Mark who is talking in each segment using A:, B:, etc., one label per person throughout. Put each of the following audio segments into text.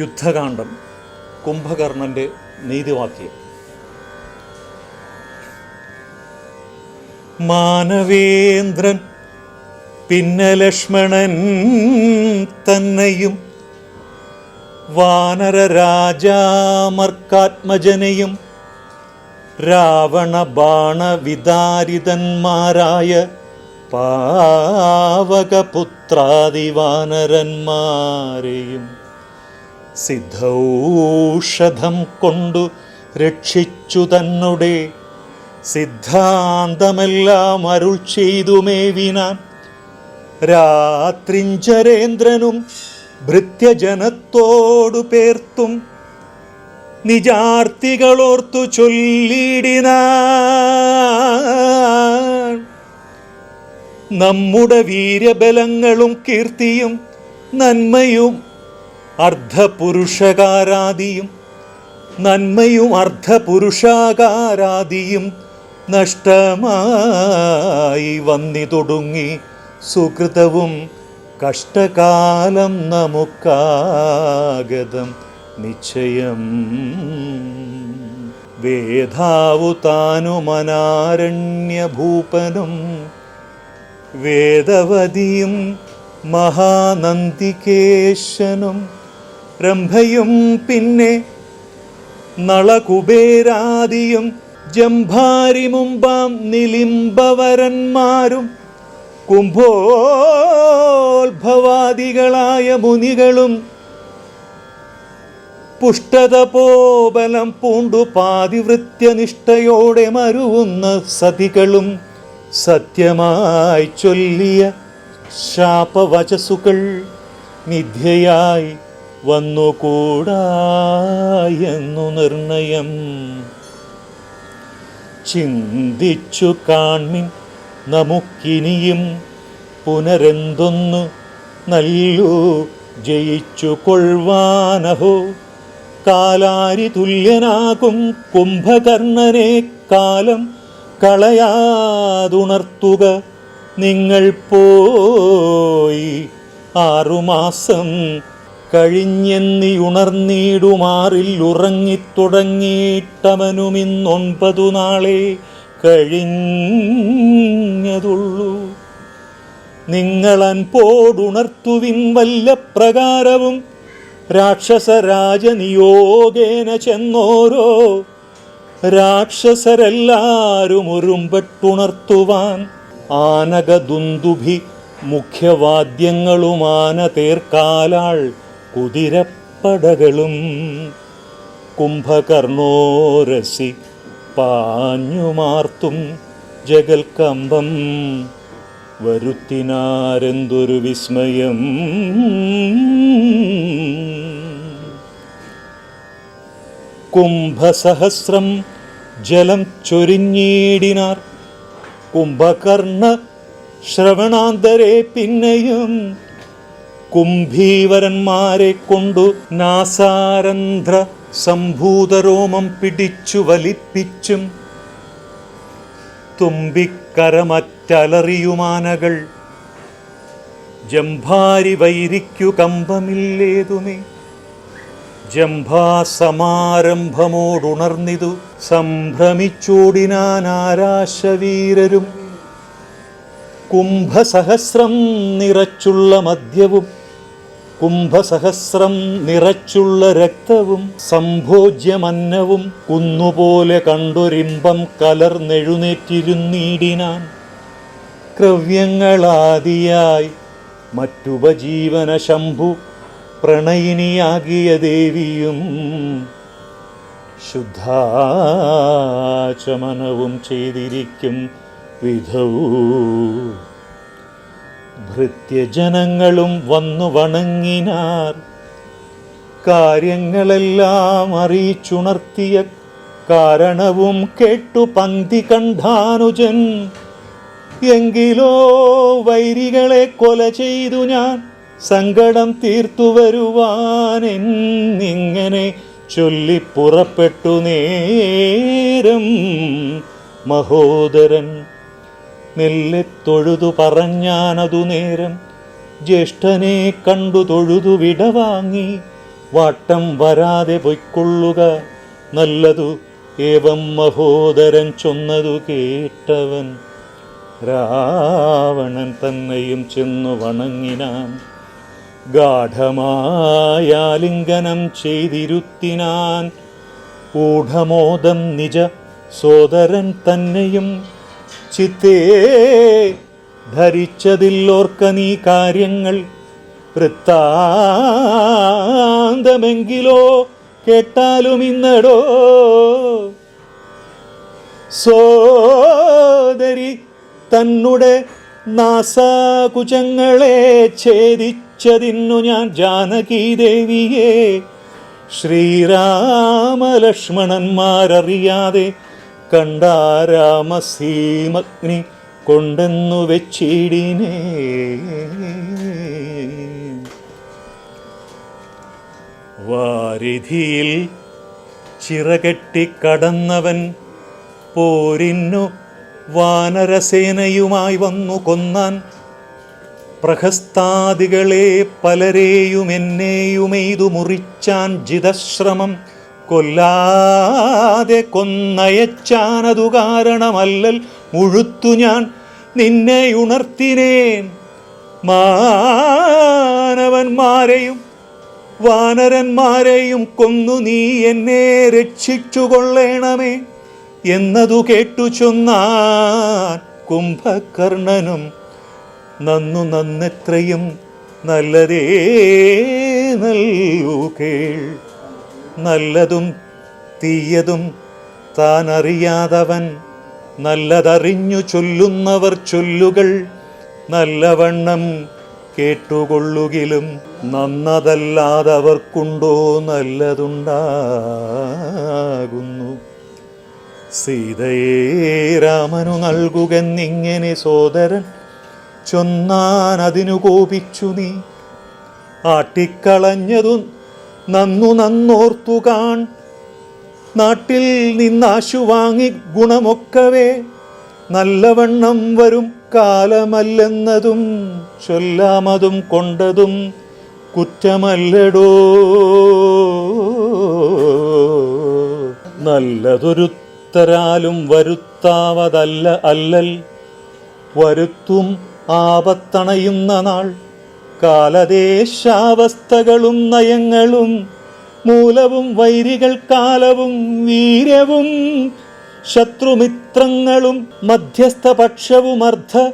A: യുദ്ധകാന്ഡം കുംഭകർണന്റെ നീതിവാക്യം. മാനവേന്ദ്രൻ പിന്നെ ലക്ഷ്മണൻ തന്നെയും വാനര രാജാമർക്കാത്മജനെയും രാവണ ബാണവിദാരിതന്മാരായ പാവകപുത്രാദിവാനരന്മാരെയും സിദ്ധൌഷധം കൊണ്ടു രക്ഷിച്ചു തന്നുടെ. സിദ്ധാന്തമെല്ലാം അരുൾ ചെയ്തു മേവിനാൻ രാത്രിഞ്ചരേന്ദ്രനും ഭൃത്യജനത്തോടു പേർത്തും നിജാർത്തികളോർത്തു ചൊല്ലിടിനാ നമ്മുടെ വീര്യബലങ്ങളും കീർത്തിയും നന്മയും അർദ്ധപുരുഷകാരാദിയും നന്മയും അർദ്ധപുരുഷാകാരാദിയും നഷ്ടമായി വന്നി തുടങ്ങി. സുഹൃതവും കഷ്ടകാലം നമുക്കാഗതം നിശ്ചയം. വേദാവു താനുമനാരണ്യഭൂപനും വേദവതിയും മഹാനന്ദികേശനും രംഭയും പിന്നെ നളകുബേരാദിയും ജംഭാരി മുമ്പാം നിലിംബവരന്മാരും കുംഭോത്ഭവാദികളായ മുനികളും പുഷ്ടത പോബലം പൂണ്ടു പാതിവൃത്യനിഷ്ഠയോടെ മരുവുന്ന സതികളും സത്യമായി ചൊല്ലിയ ശാപവചസുകൾ മിഥ്യയായി വന്നുകൂടായെന്നു നിർണയം. ചിന്തിച്ചു കാൺമിൻ നമുക്കിനിയും പുനരെന്തൊന്നു നല്ലു ജയിച്ചു കൊൾവാനഹോ. കാലാരി തുല്യനാകും കുംഭകർണനെ കാലം കളയാതുണർത്തുക നിങ്ങൾ പോയി ആറുമാസം കഴിഞ്ഞെന്നി ഉണർന്നീടുമാറിൽ ഉറങ്ങിത്തുടങ്ങിയിട്ടവനുമിന്നൊൻപതു നാളെ കഴിഞ്ഞതുള്ളൂ. നിങ്ങളൻപോടുണർത്തുവിൻ വല്ല പ്രകാരവും രാക്ഷസരാജനിയോഗേന ചെന്നോരോ. രാക്ഷസരെല്ലാരും ഒരുമ്പെട്ടുണർത്തുവാൻ ആനകദുന്ദുഭി മുഖ്യവാദ്യങ്ങളുമാന തേർക്കാലാൾ കുതിരപ്പടകളും കുംഭകർണോരസി പാഞ്ഞുമാർത്തും ജഗൽക്കമ്പം വരുത്തിനാരെന്തൊരു വിസ്മയം. കുംഭസഹസ്രം ജലം ചൊരിഞ്ഞീടിനാർ. കുംഭകർണ ശ്രവണാന്തരെ പിന്നെയും കുംഭീവരന്മാരെ കൊണ്ടു നാസാരന്ധ്ര സംഭൂതരോമം പിടിച്ചു വലിപ്പിച്ചും തുമ്പിക്കരമറ്റലറിയുമാനകൾ. ജംഭാരി വൈരിക്കു കമ്പമില്ലേതുമേ? ജംഭാസമാരംഭമോടുണർന്നിതു സംഭ്രമിച്ചോടിനാൻ ആരാശവീരരും കുംഭസഹസ്രം നിറച്ചുള്ള മദ്യവും കുംഭസഹസ്രം നിറച്ചുള്ള രക്തവും സംഭോജ്യമന്നവും കുന്നുപോലെ കണ്ടൊരിമ്പം കലർന്നെഴുന്നേറ്റിരുന്നീടിനാൻ. ക്രവ്യങ്ങളാദിയായി മറ്റുപജീവന ശംഭു പ്രണയിനിയാകിയ ദേവിയും ശുദ്ധാചമനവും ചെയ്തിരിക്കും വിധവൂ. ഭൃത്യജനങ്ങളും വന്നു വണങ്ങിനാർ. കാര്യങ്ങളെല്ലാം അറിയിച്ചുണർത്തിയ കാരണവും കേട്ടു പങ്ക്തി കണ്ടാനുജൻ. എങ്കിലോ വൈരികളെ കൊല ചെയ്തു ഞാൻ. സങ്കടം തീർത്തു വരുവാൻ എന്നിങ്ങനെ ചൊല്ലി പുറപ്പെട്ടു നേരം. മഹോദരൻ മെല്ലെ തൊഴുതു പറഞ്ഞാനതു നേരം ജ്യേഷ്ഠനെ കണ്ടു തൊഴുതു വിടവാങ്ങി. വാട്ടം വരാതെ പൊയ്ക്കൊള്ളുക നല്ലതു ഏവം മഹോദരൻ ചൊന്നതു കേട്ടവൻ. രാവണൻ തന്നെയും ചെന്നു വണങ്ങിനാൻ. ഗാഠമായാലിംഗനം ചെയ്തിരുത്തിനാൻ. ഊഢമോദം നിജ സോദരൻ തന്നെയും ചിത്തേ ധരിച്ചതില്ലോർക്ക നീ കാര്യങ്ങൾ വൃത്താന്തമെങ്കിലോ കേട്ടാലും ഇന്നടോ. സോദരി തന്നുടെ നാസാകുചങ്ങളെ ഛേദിച്ചതിന്നു ഞാൻ ജാനകീദേവിയെ ശ്രീരാമലക്ഷ്മണന്മാരറിയാതെ കണ്ടാരാമസീമഗ്നി കൊണ്ടെന്നു വെച്ചിടിനേ. വാരിധിയിൽ ചിറകെട്ടി കടന്നവൻ പോരിന്നു വാനരസേനയുമായി വന്നു കൊന്നാൻ. പ്രഹസ്താദികളെ പലരെയും എന്നെയുമെയ്തു മുറിച്ചാൻ ജിതശ്രമം കൊല്ലാതെ കൊന്നയച്ചാനതു കാരണമല്ലൽ. മുഴുത്തു ഞാൻ നിന്നെ ഉണർത്തിനേൻ. മാനവന്മാരെയും വാനരന്മാരെയും കൊന്നു നീ എന്നെ രക്ഷിച്ചു കൊള്ളേണമേ എന്നതു കേട്ടു ചൊന്നാൻ കുംഭകർണനും. നന്നു നന്നെത്രയും നല്ലതേ നല്ലൂ കേൾ. നല്ലതും തീയതും താൻ അറിയാതവൻ നല്ലതറിഞ്ഞു ചൊല്ലുന്നവർ ചൊല്ലുകൾ നല്ലവണ്ണം കേട്ടുകൊള്ളുകിലും നന്നതല്ലാതവർക്കുണ്ടോ നല്ലതുണ്ടാകുന്നു. സീതയെ രാമനു നൽകുകെന്നിങ്ങനെ സോദരൻ ചൊന്നാൻ അതിനു കോപിച്ചു നീ. ആട്ടിക്കളഞ്ഞതു നന്നു നന്നോർത്തു കാൺ നാട്ടിൽ നിന്നാശു വാങ്ങി ഗുണമൊക്കവേ. നല്ലവണ്ണം വരും കാലമല്ലെന്നതും ചൊല്ലാമതും കൊണ്ടതും കുറ്റമല്ലടോ. നല്ലതൊരുത്തരാലും വരുത്താവതല്ല അല്ലൽ. വരുത്തും ആപത്തണയുന്ന നാൾ കാലദേശാവസ്ഥകളും നയങ്ങളും മൂലവും വൈരികൾ കാലവും വീര്യവും ശത്രുമിത്രങ്ങളും മധ്യസ്ഥപക്ഷവും അർദ്ധ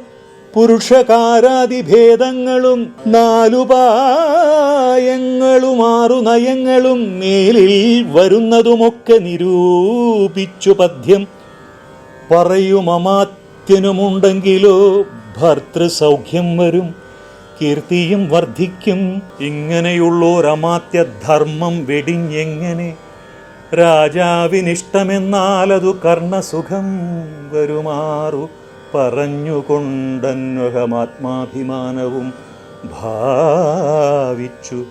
A: പുരുഷകാരാതിഭേദങ്ങളും നാലുപായങ്ങളും ആറു നയങ്ങളും മേലിൽ വരുന്നതുമൊക്കെ നിരൂപിച്ചു പദ്യം. പറയുമമാത്യനുമുണ്ടെങ്കിലോ ഭർത്തൃസൗഖ്യം വരും. കീർത്തിയും വർദ്ധിക്കും ഇങ്ങനെയുള്ളോരമാത്യ ധർമ്മം വെടിഞ്ഞെങ്ങനെ? രാജാവിനിഷ്ടമെന്നാലതു കർണസുഖം വരുമാറു പറഞ്ഞുകൊണ്ടന്വഹമാത്മാഭിമാനവും ഭാവിച്ചു.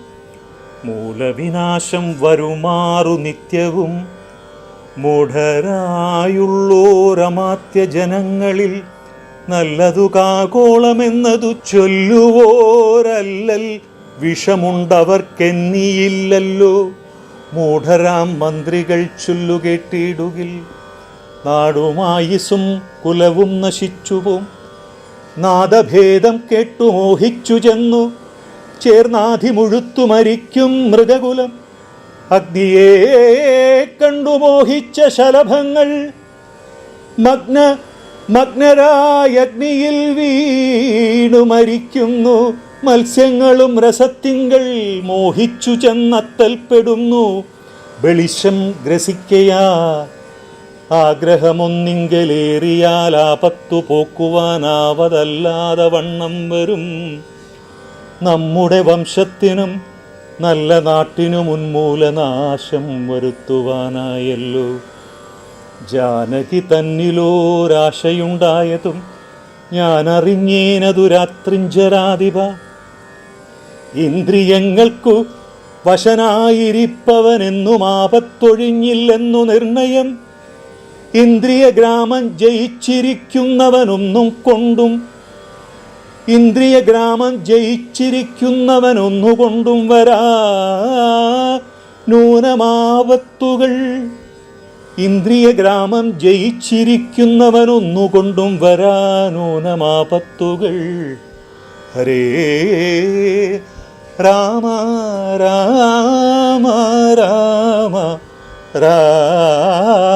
A: മൂലവിനാശം വരുമാറു നിത്യവും മൂഢരായുള്ളോരമാത്യ ജനങ്ങളിൽ നല്ലതു കാകോളമെന്നതു ചൊല്ലുവോരല്ലൽ. വിഷമുണ്ടവർക്കെന്നിയില്ലല്ലോ. മൂഢരാം മന്ത്രികൾ ചൊല്ലുകേട്ടിടുകിൽ. നാടുമായിസും കുലവും നശിച്ചുപോം. നാദഭേദം കേട്ടു മോഹിച്ചു ചെന്നു. ചേർന്നാധി മുഴുത്തു മരിക്കും മൃഗകുലം. അഗ്നിയെ കണ്ടു മോഹിച്ച ശലഭങ്ങൾ. മഗ്ന മഗ്നരായ അഗ്നിയിൽ വീണു മരിക്കുന്നു. മത്സ്യങ്ങളും രസത്തിങ്കൾ മോഹിച്ചു ചെന്നത്തൽപ്പെടുന്നു. വെളിച്ചം ഗ്രസിക്കയാ. ആഗ്രഹമൊന്നിങ്കലേറിയാൽ ആപത്തു പോക്കുവാനാവതല്ലാതെ വണ്ണം വരും. നമ്മുടെ വംശത്തിനും നല്ല നാട്ടിനും ഉന്മൂലനാശം വരുത്തുവാനായല്ലോ. ജാനകി തന്നിലോരാശയുണ്ടായതും ഞാൻ അറിഞ്ഞേനതു രാത്രിഞ്ചരാധിപ ഇന്ദ്രിയങ്ങൾക്കു വശനായിരിപ്പവനെന്നും ആപത്തൊഴിഞ്ഞില്ലെന്നു നിർണയം. ഇന്ദ്രിയ ഗ്രാമം ജയിച്ചിരിക്കുന്നവനൊന്നും കൊണ്ടും ഇന്ദ്രിയ ഗ്രാമം ജയിച്ചിരിക്കുന്നവനൊന്നുകൊണ്ടും വരാ. നൂനമാപത്തുകൾ ഇന്ദ്രിയ ഗ്രാമം ജയിച്ചിരിക്കുന്നവനൊന്നുകൊണ്ടും വരാ നൂനമാപത്തുകൾ ഹരേ രാമ രാമ രാമ രാമ.